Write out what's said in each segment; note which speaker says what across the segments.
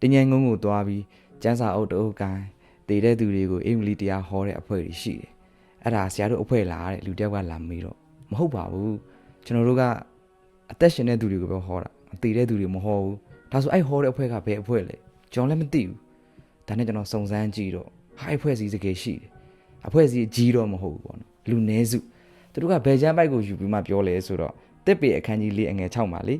Speaker 1: တင်းငယ်ငုံကိုသွားပြီးကျန်းစာအုပ်တအုပ်ကိုင်းတည်တဲ့သူတွေကိုအင်္ဂလိပ်တရားဟောတဲ့အဖွဲ့တွေရှိတယ်အဲ့ဒါဆရာတို့အဖွဲ့လားတဲ့လူတယောက်ကလာမေးတော့မဟုတ်ပါဘူးကျွန်တော်တို့ကအသက်ရှင်တဲ့သူတွေကိုပဲဟောတာတည်တဲ့သူတွေမဟောဘူးဒါဆိုအဲ့ဟောတဲ့အဖွဲ့ကဘယ်အဖွဲ့လဲကျွန်တော်လည်းမသိဘူးဒါနဲ့ကျွန်တော်စုံစမ်းကြည့်တော့ဟာအဲ့အဖွဲ့စီတကယ်ရှိတယ်အဖွဲ့စီကြီးတော့မဟုတ်ဘူးပေါ့နော်လူနည်းစုသူတို့ကဘယ်ချမ်းပိုက်ကိုယူပြီးမှပြောလဲဆိုတော့တစ်ပေအခန်းကြီးလေးအငယ်6မှာလေ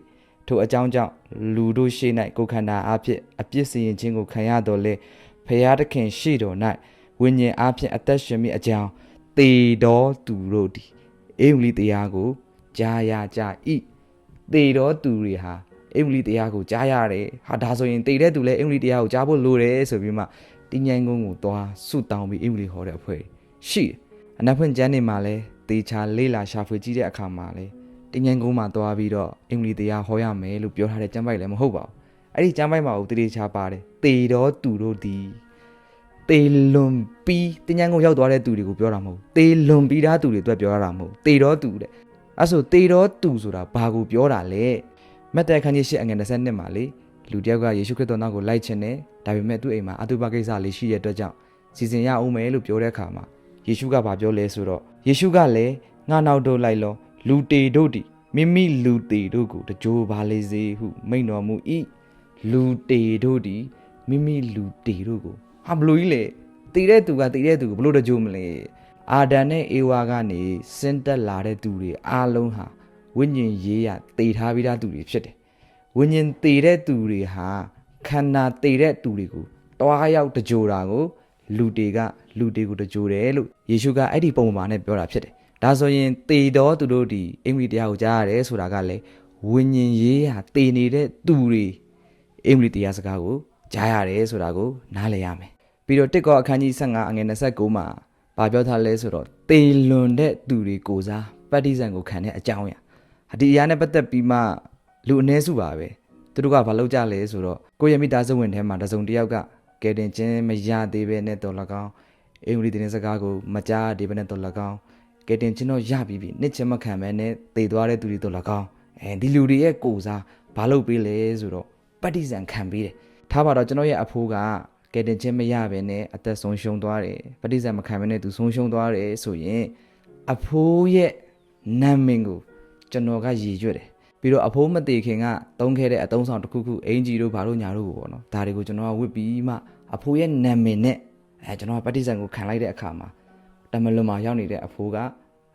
Speaker 1: ထိုအကြောင်းကြောင့်လူတို့ရှေ့၌ကိုယ်ခန္ဓာအဖြစ်အပြစ်စီရင်ခြင်းကိုခံရတော်လဲဖရာသခင်ရှေ့တော်၌ဝိညာဉ်အဖြစ်အသက်ရှင်မိအကြောင်းတေတော်သူတို့သည်အင်္ဂလိပ်တရားကိုကြားရကြ၏တေတော်သူတွေဟာအင်္ဂလိပ်တရားကိုကြားရတယ်ဟာဒါဆိုရင်တေတဲ့သူလည်းအင်္ဂလိပ်တရားကိုကြားဖို့လိုတယ်ဆိုပြီးမှတင်းញိုင်းကုန်းကိုသွားဆုတောင်းပြီးအင်္ဂလိပ်ဟောတဲ့အဖွဲ့ရှိတယ်အနက်ဖွင့်ကျမ်းနေမှာလဲတေချာလေးလာရှာဖွေကြည့်တဲ့အခါမှာလဲ တင်းញိုင်းကုန်းမှာသွားပြီးတော့အင်္ဂလိပ်တရားဟောရမယ်လို့ပြောထားတဲ့ကျမ်းပိုက်လည်းမဟုတ်ပါဘူးအဲ့ဒီကျမ်းပိုက်မှာကိုတေချာပါတယ်တေတော်သူတို့သည်တေလွန်ပြီးတင်းញံကိုရောက်သွားတဲ့သူတွေကိုပြောတာမဟုတ်ဘူးတေလွန်ပြီးသားသူတွေအတွက်ပြောရတာမဟုတ်ဘူးတေတော့သူတဲ့အဲ့ဆိုတေတော့သူဆိုတာဘာကိုပြောတာလဲမက်တဲ့ခန်းကြီးရှစ်အငယ်22မှာလေလူတယောက်ကယေရှုခရစ်တော်နောက်ကိုလိုက်ချင်တယ်ဒါပေမဲ့သူ့အိမ်မှာအတုပကိစ္စလေးရှိတဲ့အတွက်ကြောင့်စီစဉ်ရအောင်မယ်လို့ပြောတဲ့အခါမှာယေရှုကဘာပြောလဲဆိုတော့ယေရှုကလည်းငါနောက်တို့လိုက်လော လူတေတို့ဒီမိမိလူတေတို့ကိုတကြိုးပါလေစေဟု မိန့်တော်မူ၏လူတေတို့ဒီမိမိလူတေတို့ကိုဟာဘလို့ကြီးလေတည်တဲ့သူကတည်တဲ့သူကိုဘလို့တကြိုးမလဲအာဒန်နဲ့အေဝါကနေစင်တက်လာတဲ့သူတွေအားလုံးဟာဝိညာဉ်ရေးရတည်ထားပြီးသားသူတွေဖြစ်တယ်ဝိညာဉ်တည်တဲ့သူတွေဟာခန္ဓာတည်တဲ့သူတွေကိုတွားရောက်တကြိုတာကို လူတွေကလူတွေကိုတကြိုတယ်လို့ယေရှုကအဲ့ဒီပုံမှာနဲ့ပြောတာဖြစ်တယ် ဒါဆိုရင်တည်တော်သူတို့ဒီအင်္ဂလိပ်တရားကိုကြားရတယ်ဆိုတာကလည်းဝိညာဉ်ရေးရတည်နေတဲ့သူတွေအင်္ဂလိပ်တရားစကားကိုကြားရတယ်ဆိုတာကိုနားလည်ရမယ်ပြီးတော့တစ်ကောအခန်းကြီး15အငယ်29မှာဗာပြောထားလဲဆိုတော့တေလွန်တဲ့သူတွေကိုစားပတ္တိဇံကိုခံတဲ့အကြောင်းအရာဒီအရာနဲ့ပတ်သက်ပြီးမှလူအ ਨੇ စုပါပဲသူတို့ကဘာလုပ်ကြလဲဆိုတော့ကိုယ့်ရဲ့မိသားစုဝင်ထဲမှာတစုံတစ်ယောက်ကကဲတင်ချင်းမရသေးပဲနဲ့တော်လကောင်းအင်္ဂလိပ်သတင်းစကားကိုမကြားသေးပဲနဲ့တော်လ ကောင်းကဲတင်ချင်းတော့ရပြီပြီနှစ်ချင်းမခံပဲနဲ့တည်သွားတဲ့သူတွေတော်လကောင်းအဲဒီလူတွေရဲ့ကိုစားဘာလုပ်ပေးလဲဆိုတော့ပတ္တိဇံခံပေးတယ်ထားပါတော့ကျွန်တော်ရဲ့အဖိုးကကဲတင်ချင်းမရဘဲနဲ့အသက်ဆုံးရှုံးသွားတယ်ပဋိစ္စမခံဘဲနဲ့သူဆုံးရှုံးသွားတယ်ဆိုရင်အဖိုးရဲ့နာမည်ကိုကျွန်တော်ကရည်ရွက်တယ်ပြီးတော့အဖိုးမသေးခင်ကတုံးခဲ့တဲ့အတုံးဆောင်တစ်ခုခုအင်ဂျီတို့ဘာလို့ညာတို့ကိုပေါ့နော်ဒါတွေကိုကျွန်တော်ကဝစ်ပြီးမှအဖိုးရဲ့နာမည်နဲ့အဲကျွန်တော်ကပဋိစ္စကိုခံလိုက်တဲ့အခါမှာ တမလွန်မှာရောက်နေတဲ့အဖိုးက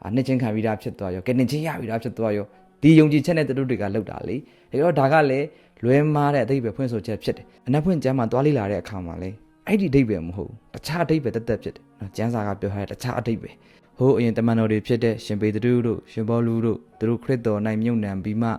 Speaker 1: အာနှစ်ချင်းခံပြီးသားဖြစ်သွားရောကဲတင်ချင်းရပြီးသားဖြစ်သွားရောဒီယုံကြည်ချက်နဲ့သူတို့တွေကလောက်တာလေဒါတော့ဒါကလည်းလွဲမားတဲ့အတိတ်ပဲဖွင့်ဆိုချက်ဖြစ်တယ်အနက်ဖွင့်ကျမ်းမှာတွားလေ့လာတဲ့အခါမှာလေအဲ့ဒီအတိတ်ပဲမဟုတ်ဘူးတခြားအတိတ်ပဲတက်တက်ဖြစ်တယ်နော်ကျမ်းစာကပြောထားတဲ့တခြားအတိတ်ပဲဟိုးအရင်တမန်တော်တွေဖြစ်တဲ့ရှင်ပေတရုတို့ရှင်ဘောလူတို့သူတို့ခရစ်တော်၌မြုပ်နှံပြီးမှ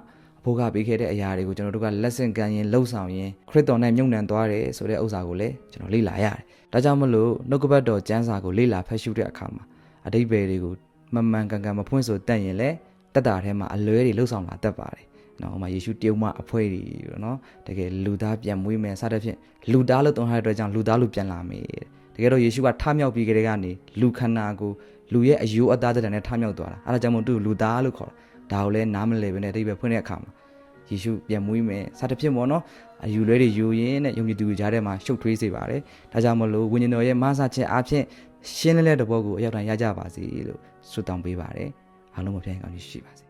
Speaker 1: အဖို့ကပေးခဲ့တဲ့အရာတွေကိုကျွန်တော်တို့ကလက်ဆင့်ကမ်းရင်လှုပ်ဆောင်ရင်ခရစ်တော်နဲ့မြုပ်နှံသွားတယ်ဆိုတဲ့ဥစ္စာကိုလည်းကျွန်တော်လေ့လာရတယ်ဒါကြောင့်မလို့နှုတ်ကပတ်တော်ကျမ်းစာကိုလေ့လာဖတ်ရှုတဲ့အခါမှာအတိတ်ပဲတွေကိုမမှန်ကန်ကန်မဖွင့်ဆိုတတ်ရင်လည်းတက်တာထဲမှာအလွဲတွေလှုပ်ဆောင်လာတတ်ပါတယ်နော်ဟိုမှာယေရှုတရုံမအဖွဲတွေနော်တကယ်လူသားပြန်မွေးမယ်စသဖြင့်လူသားလို့သုံးထားတဲ့အတွက်ကြောင့်လူသားလို့ပြန်လာမယ်တကယ်တော့ယေရှုကထမြောက်ပြီးကြတဲ့ကနေလူခန္ဓာကိုလူရဲ့အယိုးအသားတဲ့နဲ့ထမြောက်သွားတာအဲဒါကြောင့်မို့သူ့လူသားလို့ခေါ်တာ ဒါကိုလည်းနားမလည်ပဲနဲ့အတိတ်ပဲဖွင့်တဲ့အခါမှာယေရှုပြန်မွေးမယ်စသဖြင့်ပေါ့နော်အယူလွဲတွေယူရင်းနဲ့ယုံကြည်သူတွေကြားထဲမှာရှုပ်ထွေးစေပါတယ်ဒါကြောင့်မလို့ဝိညာဉ်တော်ရဲ့မဆာခြင်းအဖြစ်ရှင်းလင်းတဲ့တဘောကိုအရောက်တိုင်းရကြပါစေလို့ဆုတောင်းပေးပါတယ်အားလုံးမပြိုင်ကောင်းကြီးရှိပါစေ